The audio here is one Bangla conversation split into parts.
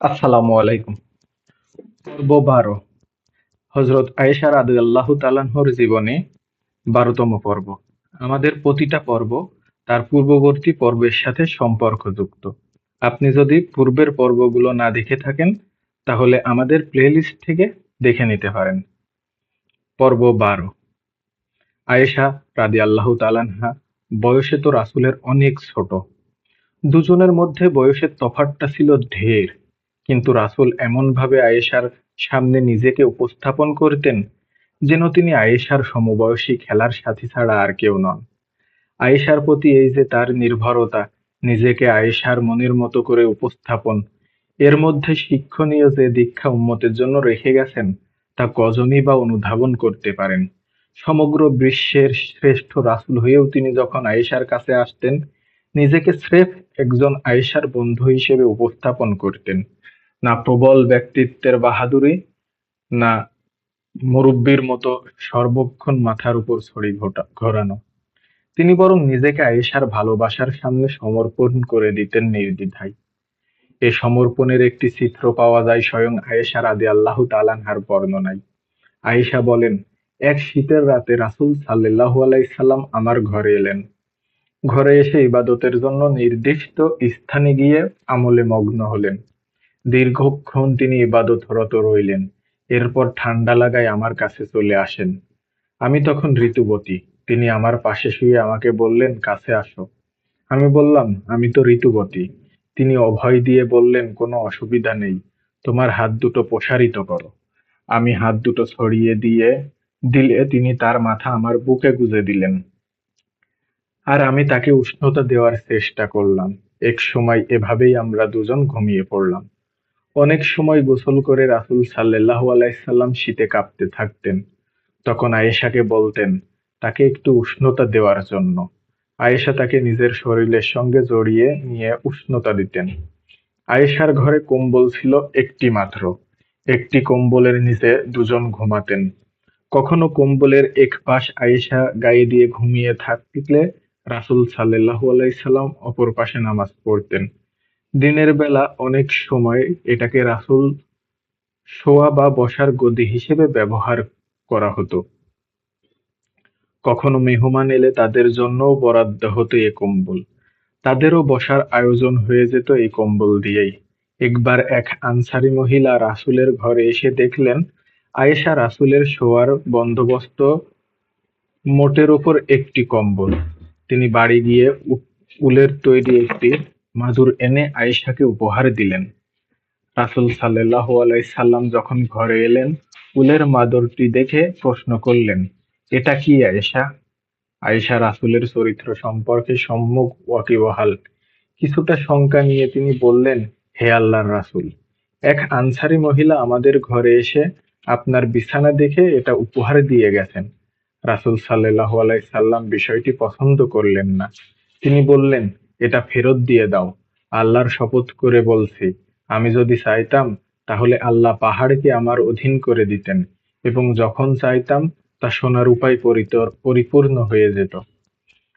আসসালামু আলাইকুম। পর্ব বারো হজরত আয়েশা রাদিয়াল্লাহু তাআলার জীবনে বারোতম পর্ব। আমাদের প্রতিটা পর্ব তার পূর্ববর্তী পর্বের সাথে সম্পর্কযুক্ত। আপনি যদি পূর্বের পর্বগুলো না দেখে থাকেন, তাহলে আমাদের প্লেলিস্ট থেকে দেখে নিতে পারেন। পর্ব বারো আয়েশা রাদিয়াল্লাহু তালানহা বয়সে তো রাসূলের অনেক ছোট। দুজনের মধ্যে বয়সের তফাৎটা ছিল ঢের। কিন্তু রাসূল এমনভাবে আয়েশার সামনে নিজেকে উপস্থাপন করতেন যেন তিনি আয়েশার সমবয়সী খেলার সাথী ছাড়া আর কেউ নন। আয়েশার প্রতি এই যে তার নির্ভরতা, নিজেকে আয়েশার মনের মতো করে উপস্থাপন, এর মধ্যে শিক্ষণীয় যে দীক্ষা উম্মতের জন্য রেখে গেছেন, তা কজনই বা অনুধাবন করতে পারেন। সমগ্র বিশ্বের শ্রেষ্ঠ রাসূল হয়েও তিনি যখন আয়েশার কাছে আসতেন, নিজেকে স্রেফ একজন আয়েশার বন্ধু হিসেবে উপস্থাপন করতেন। না প্রবল ব্যক্তিত্বের বাহাদুরি, না মুরব্বীর মতো সর্বক্ষণ মাথার উপর ছড়ি ঘোটা- ঘোরানো। তিনি বরং নিজেকে আয়েশার ভালোবাসার সামনে সমর্পণ করে দিতেন নির্দ্বিধায়। এ সমর্পণের একটি চিত্র পাওয়া যায় স্বয়ং আয়েশা রাদি আল্লাহ তালানহার বর্ণনায়। আয়েশা বলেন, এক শীতের রাতে রাসূল সাল্লাল্লাহু আলাইহি সাল্লাম আমার ঘরে এলেন। ঘরে এসে ইবাদতের জন্য নির্দিষ্ট স্থানে গিয়ে আমলে মগ্ন হলেন। দীর্ঘক্ষণ তিনি ইবাদতরত রইলেন, এরপর ঠান্ডা লাগায় আমার কাছে চলে আসেন। আমি তখন ঋতুবতী, তিনি আমার পাশে শুয়ে আমাকে বললেন, কাছে আসো। আমি বললাম, আমি তো ঋতুবতী। তিনি অভয় দিয়ে বললেন, কোনো অসুবিধা নেই, তোমার হাত দুটো প্রসারিত করো। আমি হাত দুটো ছড়িয়ে দিয়ে দিলে তিনি তার মাথা আমার বুকে গুজে দিলেন। আর আমি তাকে উষ্ণতা দেওয়ার চেষ্টা করলাম। এক সময় এভাবেই আমরা দুজন ঘুমিয়ে পড়লাম। অনেক সময় গোসল করে রাসুল সাল্লাল্লাহু আলাইহি সাল্লাম শীতে কাঁপতে থাকতেন। তখন আয়েশাকে বলতেন, তাকে একটু উষ্ণতা দেওয়ার জন্য। আয়েশা তাকে নিজের শরীরের সঙ্গে জড়িয়ে নিয়ে উষ্ণতা দিতেন। আয়েশার ঘরে কম্বল ছিল একটি মাত্র। একটি কম্বলের নিচে দুজন ঘুমাতেন। কখনো কম্বলের এক পাশ আয়েশা গায়ে দিয়ে ঘুমিয়ে থাকলে রাসূল সাল্লাল্লাহু আলাইহি সাল্লাম অপর পাশে নামাজ পড়তেন। দিনের বেলা অনেক সময় এটাকে রাসূল শোয়া বা বসার গদি হিসেবে ব্যবহার করা হতো। কখনো মেহমান এলে তাদের জন্যও বরাদ্দ হতো এ কম্বল। তাদেরও বসার আয়োজন হয়ে যেত এই কম্বল দিয়েই। একবার এক আনসারি মহিলা রাসূলের ঘরে এসে দেখলেন, আয়েশা রাসূলের শোয়ার বন্দোবস্ত মোটের ওপর একটি কম্বল। তিনি বাড়ি গিয়ে উলের তৈরি একটি মাদুর এনে আয়েশাকে উপহার দিলেন। রাসূল সাল্লাল্লাহু আলাইহি সাল্লাম যখন ঘরে এলেন উলের মাদুরটি দেখে প্রশ্ন করলেন, এটা কি আয়েশা? আয়েশা রাসূলের চরিত্র সম্পর্কে সম্মুখ ওয়াকিবহাল। কিছুটা শঙ্কা নিয়ে তিনি বললেন, হে আল্লাহর রাসূল, এক আনসারি মহিলা আমাদের ঘরে এসে আপনার বিছানা দেখে এটা উপহার দিয়ে গেছেন। রাসূল সাল্লাল্লাহু আলাই সাল্লাম বিষয়টি পছন্দ করলেন না। তিনি বললেন এটা ফেরত দিয়ে দাও। আল্লাহর শপথ করে বলছি, আমি যদি চাইতাম, তাহলে আল্লাহ পাহাড়কে আমার অধীন করে দিতেন এবং যখন চাইতাম, তা সোনার উপায় পরিপূর্ণ হয়ে যেত।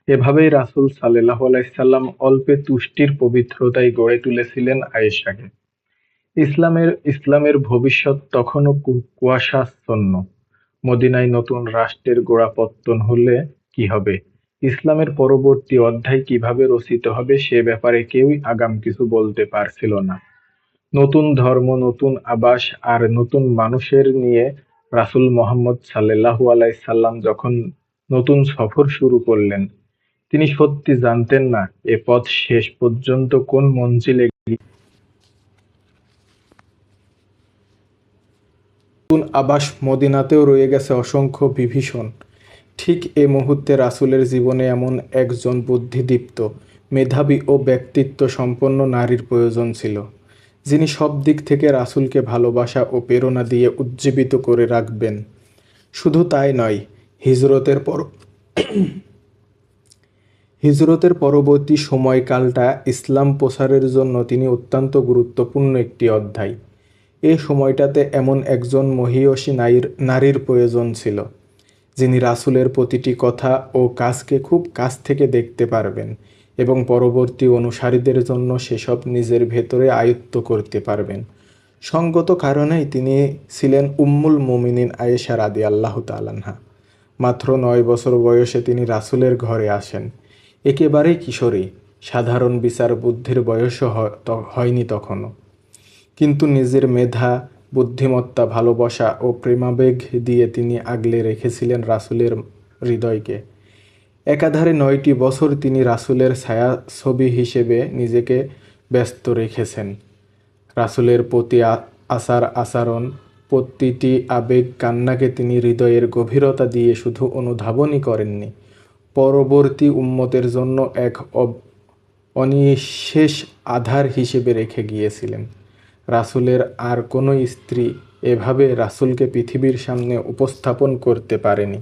এভাবেই রাসূল সাল্লাল্লাহু আলাইহি সাল্লাম অল্পে তুষ্টির পবিত্রতায় গড়ে তুলেছিলেন আয়েশাকে। ইসলামের ইসলামের ভবিষ্যৎ তখনও কুয়াশাচ্ছন্ন। মদিনায় নতুন রাষ্ট্রের গোড়াপত্তন হলে কি হবে? ইসলামের পরবর্তী অধ্যায় কীভাবে রচিত হবে সে ব্যাপারে কেউই আগাম কিছু বলতে পারছিল না। নতুন ধর্ম, নতুন আবাস আর নতুন মানুষের নিয়ে রাসূল মোহাম্মদ সাল্লাল্লাহু আলাইহি সাল্লাম যখন নতুন সফর শুরু করলেন, তিনি সত্যি জানতেন না এ পথ শেষ পর্যন্ত কোন মঞ্জিলে নতুন আবাস মদিনাতেও রয়ে গেছে অসংখ্য বিভীষণ। ঠিক এ মুহূর্তে রাসুলের জীবনে এমন একজন বুদ্ধিদীপ্ত, মেধাবী ও ব্যক্তিত্ব সম্পন্ন নারীর প্রয়োজন ছিল, যিনি সব দিক থেকে রাসুলকে ভালোবাসা ও প্রেরণা দিয়ে উজ্জীবিত করে রাখবেন। শুধু তাই নয়, হিজরতের পর হিজরতের পরবর্তী সময়কালটা ইসলাম প্রসারের জন্য তিনি অত্যন্ত গুরুত্বপূর্ণ একটি অধ্যায়। এ সময়টাতে এমন একজন মহীয়সী নারীর নারীর প্রয়োজন ছিল। যিনি রাসুলের প্রতিটি কথা ও কাজকে খুব কাছ থেকে দেখতে পারবেন এবং পরবর্তী অনুসারীদের জন্য সেসব নিজের ভেতরে আয়ত্ত করতে পারবেন। সঙ্গত কারণেই তিনি ছিলেন উম্মুল মুমিনিন আয়েশা রাদি আল্লাহ তালানহা মাত্র নয় বছর বয়সে তিনি রাসুলের ঘরে আসেন। একেবারেই কিশোরী, সাধারণ বিচার বুদ্ধির বয়সও হয়নি তখনও। কিন্তু নিজের মেধা বুদ্ধিমত্তা, ভালোবাসা ও প্রেমাবেগ দিয়ে তিনি আগলে রেখেছিলেন রাসুলের হৃদয়কে। একাধারে নয়টি বছর তিনি রাসূলের ছায়াছবি হিসেবে নিজেকে ব্যস্ত রেখেছেন। রাসূলের প্রতি আচার আচরণ, প্রতিটি আবেগ কান্নাকে তিনি হৃদয়ের গভীরতা দিয়ে শুধু অনুধাবনই করেননি, পরবর্তী উম্মতের জন্য এক অনিঃশেষ আধার হিসেবে রেখে গিয়েছিলেন। রাসূলের আর কোনো স্ত্রী এভাবে রাসুলকে পৃথিবীর সামনে উপস্থাপন করতে পারেনি।